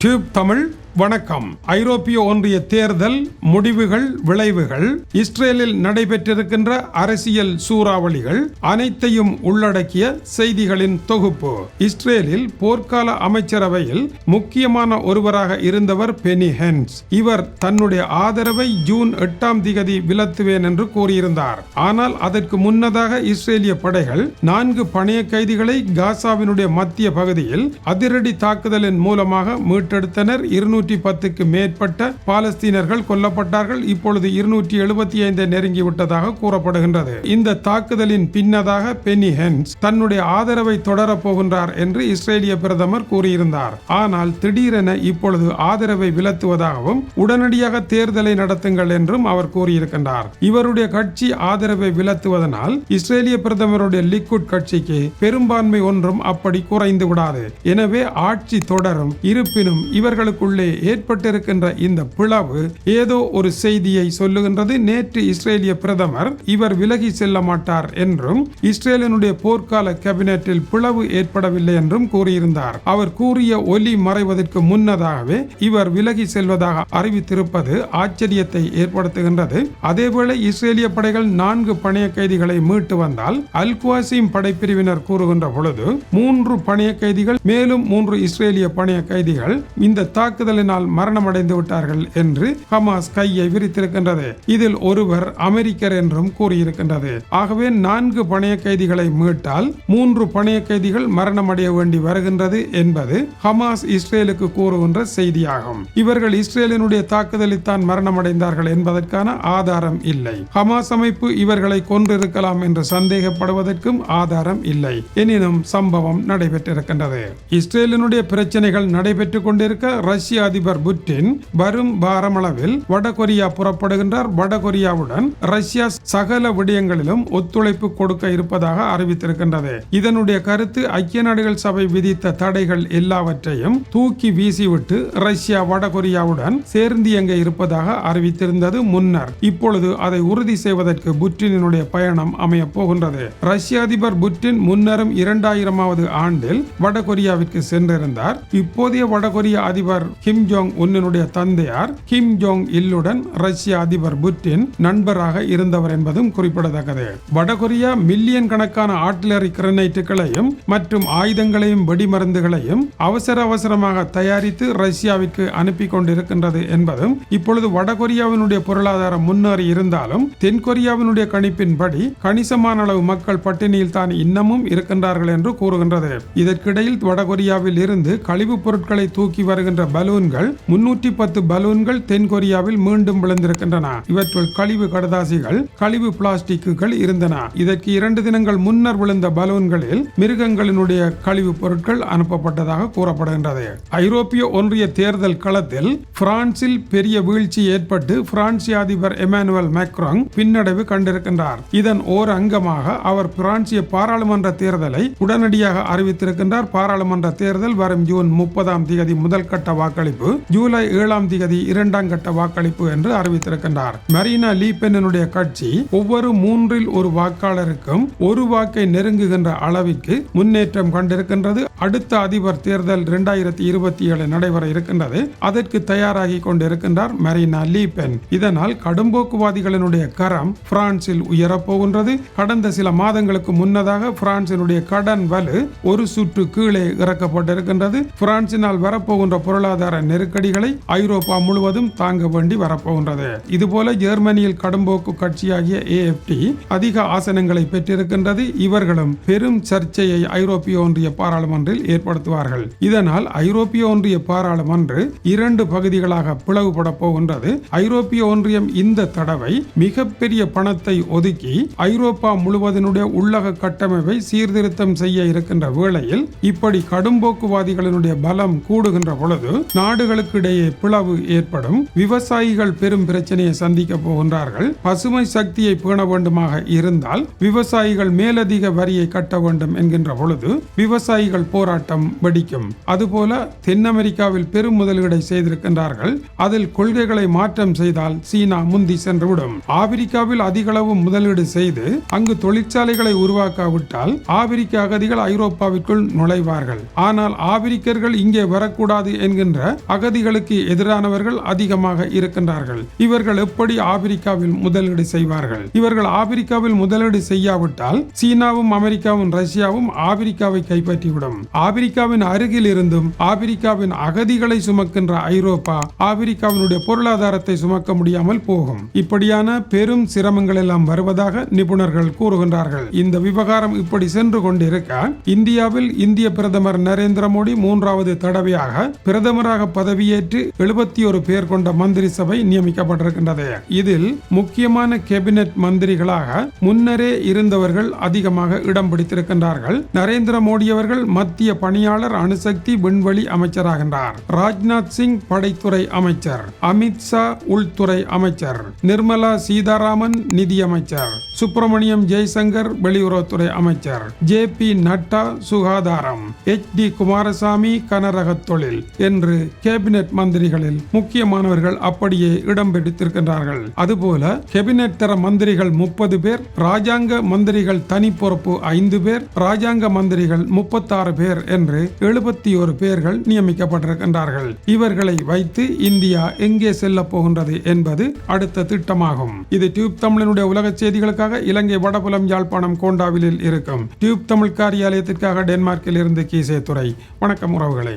Tube Tamil வணக்கம். ஐரோப்பிய ஒன்றிய தேர்தல் முடிவுகள் விளைவுகள் இஸ்ரேலில் நடைபெற்றிருக்கின்ற அரசியல் சூறாவளிகள் அனைத்தையும் உள்ளடக்கிய செய்திகளின் தொகுப்பு. இஸ்ரேலில் போர்க்கால அமைச்சரவையில் முக்கியமான ஒருவராக இருந்தவர் பெனி ஹென்ஸ். இவர் தன்னுடைய ஆதரவை ஜூன் எட்டாம் திகதி விலத்துவேன் என்று கூறியிருந்தார். ஆனால் அதற்கு முன்னதாக இஸ்ரேலிய படைகள் நான்கு பணைய கைதிகளை காசாவினுடைய மத்திய பகுதியில் அதிரடி தாக்குதலின் மூலமாக மீட்டெடுத்தனர். இருநூற்றி பத்துக்கு மேற்பட்ட பாலஸ்தீனர்கள் கொல்லப்பட்டார்கள். இப்பொழுது இருநூற்றி எழுபத்தி ஐந்தை நெருங்கிவிட்டதாக கூறப்படுகின்றது. இந்த தாக்குதலின் பின்னதாக பெனி ஹென்ஸ் தன்னுடைய ஆதரவை தொடரப் போகின்றார் என்று இஸ்ரேலிய பிரதமர் கூறியிருந்தார். ஆனால் திடீரென இப்பொழுது ஆதரவை விலத்துவதாகவும் உடனடியாக தேர்தலை நடத்துங்கள் என்றும் அவர் கூறியிருக்கின்றார். இவருடைய கட்சி ஆதரவை விலத்துவதனால் இஸ்ரேலிய பிரதமருடைய லிக்குட் கட்சிக்கு பெரும்பான்மை ஒன்றும் அப்படி குறைந்து விடாது எனவே ஆட்சி தொடரும். இருப்பினும் இவர்களுக்குள்ளே ஏற்பட்டிருக்கின்ற இந்த பிளவு ஏதோ ஒரு செய்தியை சொல்லுகின்றது. நேற்று இஸ்ரேலிய பிரதமர் இவர் விலகி செல்ல மாட்டார் என்றும் இஸ்ரேலினுடைய போர்க்கால கேபினெட்டில் பிளவு ஏற்படவில்லை என்றும் கூறியிருந்தார். அவர் கூறிய ஒலி மறைவதற்கு முன்னதாகவே இவர் விலகி செல்வதாக அறிவித்திருப்பது ஆச்சரியத்தை ஏற்படுத்துகின்றது. அதேவேளை இஸ்ரேலிய படைகள் நான்கு பணைய கைதிகளை மீட்டு வந்தால் அல்குவாசிம் படைப்பிரிவினர் கூறுகின்ற பொழுது மூன்று பணைய கைதிகள் மேலும் மூன்று இஸ்ரேலிய பணைய கைதிகள் இந்த தாக்குதல் தாக்குதலினால் மரணமடைந்து விட்டார்கள் என்று ஹமாஸ் கையை விரித்திருக்கின்றது. இதில் ஒருவர் அமெரிக்கர் என்றும் கூறியிருக்கின்றது. ஆகவே நான்கு பணைய கைதிகளை மீட்டால் மூன்று பணைய கைதிகள் மரணமடைய வேண்டி வருகின்றது என்பது ஹமாஸ் இஸ்ரேலுக்கு கூறுகின்ற செய்தியாகும். இவர்கள் இஸ்ரேலினுடைய தாக்குதலில் தான் மரணமடைந்தார்கள் என்பதற்கான ஆதாரம் இல்லை. ஹமாஸ் அமைப்பு இவர்களை கொன்றிருக்கலாம் என்று சந்தேகப்படுவதற்கும் ஆதாரம் இல்லை. எனினும் சம்பவம் நடைபெற்றிருக்கின்றது. இஸ்ரேலினுடைய பிரச்சனைகள் நடைபெற்றுக் கொண்டிருக்க ரஷ்ய அதிபர் புட்டின் வரும் வாரமளவில் வடகொரியா புறப்படுகின்றார். வடகொரியாவுடன் ரஷ்யா சகல விடயங்களிலும் ஒத்துழைப்பு கொடுக்க இருப்பதாக அறிவித்திருக்கின்றது. இதனுடைய கருத்து ஐக்கிய நாடுகள் சபை விதித்த தடைகள் எல்லாவற்றையும் தூக்கி வீசிவிட்டு ரஷ்யா வடகொரியாவுடன் சேர்ந்து இயங்க இருப்பதாக அறிவித்திருந்தது முன்னர். இப்பொழுது அதை உறுதி செய்வதற்கு புட்டினுடைய பயணம் அமைய போகின்றது. ரஷ்ய அதிபர் புட்டின் முன்னரும் இரண்டாயிரமாவது ஆண்டில் வடகொரியாவிற்கு சென்றிருந்தார். இப்போதைய வடகொரிய அதிபர் கிம் ஜோங் உன்னுடைய தந்தையார் கிம் ஜோங் இல்லுடன் ரஷ்ய அதிபர் புட்டின் நண்பராக இருந்தவர் என்பதும் குறிப்பிடத்தக்கது. வடகொரியா மில்லியன் கணக்கான ஆர்டிலரி கிரனைட்டுகளையும் மற்றும் ஆயுதங்களையும் வெடிமருந்துகளையும் அவசர அவசரமாக தயாரித்து ரஷ்யாவிற்கு அனுப்பி கொண்டிருக்கின்றது என்பதும் இப்பொழுது வடகொரியாவினுடைய பொருளாதாரம் முன்னேறி இருந்தாலும் தென்கொரியாவினுடைய கணிப்பின்படி கணிசமான அளவு மக்கள் பட்டினியில் தான் இன்னமும் இருக்கின்றார்கள் என்று கூறுகின்றது. இதற்கிடையில் வடகொரியாவில் இருந்து கழிவுப் பொருட்களை தூக்கி வருகின்ற பலூன் பலூன்கள் முன்னூற்றி பத்து பலூன்கள் தென்கொரியாவில் மீண்டும் விழுந்திருக்கின்றன. இவற்றுள் கழிவு கடதாசிகள் கழிவு பிளாஸ்டிக்குகள் இருந்தன. இதற்கு இரண்டு தினங்கள் முன்னர் விழுந்த பலூன்களில் மிருகங்களினுடைய கழிவுப் பொருட்கள் அனுப்பப்பட்டதாக கூறப்படுகின்றது. ஐரோப்பிய ஒன்றிய தேர்தல் களத்தில் பிரான்சில் பெரிய வீழ்ச்சி ஏற்பட்டு பிரான்சிய அதிபர் எமானுவல் மேக்ராங் பின்னடைவு கண்டிருக்கின்றார். இதன் ஓர் அங்கமாக அவர் பிரான்சிய பாராளுமன்ற தேர்தலை உடனடியாக அறிவித்திருக்கின்றார். பாராளுமன்ற தேர்தல் வரும் ஜூன் முப்பதாம் தேதி முதல் கட்ட வாக்களிப்பு. வாக்களிப்பு ஜூலை ஏழாம் தேதி இரண்டாம் கட்ட வாக்களிப்பு என்று அறிவித்திருக்கின்றார். மரீனா லீபென்னுடைய கட்சி ஒவ்வொரு மூன்றில் ஒரு வாக்காளருக்கும் ஒரு வாக்கை நெருங்குகின்ற அளவிற்கு முன்னேற்றம் கண்டிருக்கின்றது. அடுத்த அதிபர் தேர்தல் இரண்டாயிரத்தி இருபத்தி ஏழு நடைபெற இருக்கின்றது. அதற்கு தயாராகி கொண்டிருக்கின்றார் மரீனா லீபென் இதனால் கடும்போக்குவாதிகளினுடைய கரம் பிரான்சில் உயரப்போகின்றது. கடந்த சில மாதங்களுக்கு முன்னதாக பிரான்சினுடைய கடன் வலு ஒரு சுற்று கீழே இறக்கப்பட்டிருக்கின்றது. பிரான்சினால் வரப்போகின்ற பொருளாதார நெருக்கடிகளை ஐரோப்பா முழுவதும் தாங்க வேண்டி வரப்போகின்றது. இதுபோல ஜெர்மனியில் கடும்போக்கு கட்சியாகிய ஏஎப்டி அதிக ஆசனங்களை பெற்றிருக்கின்றது. இவர்களும் பெரும் சர்ச்சையை ஐரோப்பிய ஒன்றிய பாராளுமன்றில் ஏற்படுத்துவார்கள். இதனால் ஐரோப்பிய ஒன்றிய பாராளுமன்று இரண்டு பகுதிகளாக பிளவுபட போகின்றது. ஐரோப்பிய ஒன்றியம் இந்த தடவை மிகப்பெரிய பணத்தை ஒதுக்கி ஐரோப்பா முழுவதனுடைய உள்ளக கட்டமைப்பை சீர்திருத்தம் செய்ய இருக்கின்ற வேளையில் இப்படி கடும்போக்குவாதிகளினுடைய பலம் கூடுகின்ற பொழுது நாடு நாடுகளுக்கு இடையே பிளவு ஏற்படும். விவசாயிகள் பெரும் பிரச்சனையை சந்திக்க போகின்றார்கள். பசுமை சக்தியை பேண வேண்டுமாக இருந்தால் விவசாயிகள் மேலதிக வரியை கட்ட வேண்டும் என்கின்ற பொழுது விவசாயிகள் போராட்டம் வெடிக்கும். அதுபோல தென் அமெரிக்காவில் பெரும் முதலீடை செய்திருக்கின்றார்கள். அதில் கொள்கைகளை மாற்றம் செய்தால் சீனா முந்தி சென்றுவிடும். ஆப்பிரிக்காவில் அதிகளவு முதலீடு செய்து அங்கு தொழிற்சாலைகளை உருவாக்காவிட்டால் ஆப்பிரிக்க அகதிகள் ஐரோப்பாவிற்குள் நுழைவார்கள். ஆனால் ஆப்பிரிக்கர்கள் இங்கே வரக்கூடாது என்கின்ற அகதிகளுக்கு எதிரானவர்கள் அதிகமாக இருக்கின்றார்கள். இவர்கள் எப்படி ஆப்பிரிக்காவில் முதலீடு செய்வார்கள்? இவர்கள் ஆப்பிரிக்காவில் முதலீடு செய்யாவிட்டால் சீனாவும் அமெரிக்காவும் ரஷ்யாவும் ஆப்பிரிக்காவை கைப்பற்றிவிடும். ஆப்பிரிக்காவின் அருகில் இருந்தும் ஆப்பிரிக்காவின் அகதிகளை சுமக்கின்ற ஐரோப்பா ஆப்பிரிக்காவினுடைய பொருளாதாரத்தை சுமக்க முடியாமல் போகும். இப்படியான பெரும் சிரமங்கள் எல்லாம் வருவதாக நிபுணர்கள் கூறுகின்றார்கள். இந்த விவகாரம் இப்படி சென்று கொண்டிருக்க இந்தியாவில் இந்திய பிரதமர் நரேந்திர மோடி மூன்றாவது தடவையாக பிரதமராக பதவியேற்று எழுபத்தி ஒரு பேர் கொண்ட மந்திரி சபை நியமிக்கப்பட்டிருக்கின்றது. இதில் முக்கியமான கேபினெட் மந்திரிகளாக முன்னரே இருந்தவர்கள் அதிகமாக இடம் பிடித்திருக்கின்றார்கள். நரேந்திர மோடி அவர்கள் மத்திய பணியாளர் அணுசக்தி விண்வெளி அமைச்சராகின்றார். ராஜ்நாத் சிங் படைத்துறை அமைச்சர். அமித்ஷா உள்துறை அமைச்சர். நிர்மலா சீதாராமன் நிதியமைச்சர். சுப்பிரமணியம் ஜெய்சங்கர் வெளியுறவுத்துறை அமைச்சர். ஜே பி நட்டா சுகாதாரம். எச் டி குமாரசாமி கனரக தொழில். என்று கேபினெட் மந்திரிகளில் முக்கியமானவர்கள் அப்படியே இடம் பிடித்திருக்கின்றார்கள். அதுபோல கேபினெட் தர மந்திரிகள் முப்பது பேர் ராஜாங்க மந்திரிகள் தனி பொறுப்பு ஐந்து பேர் ராஜாங்க மந்திரிகள் முப்பத்தாறு பேர் என்று எழுபத்தி ஒரு பேர்கள் நியமிக்கப்பட்டிருக்கின்றார்கள். இவர்களை வைத்து இந்தியா எங்கே செல்ல போகின்றது என்பது அடுத்த திட்டமாகும். இது டியூப் தமிழனுடைய உலக செய்திகளுக்காக இலங்கை வடபுலம் யாழ்ப்பாணம் கோண்டாவிலில் இருக்கும். டியூப் தமிழ் காரியாலயத்திற்காக டென்மார்க்கில் இருந்து கீசே துறை வணக்கம் உறவுகளை.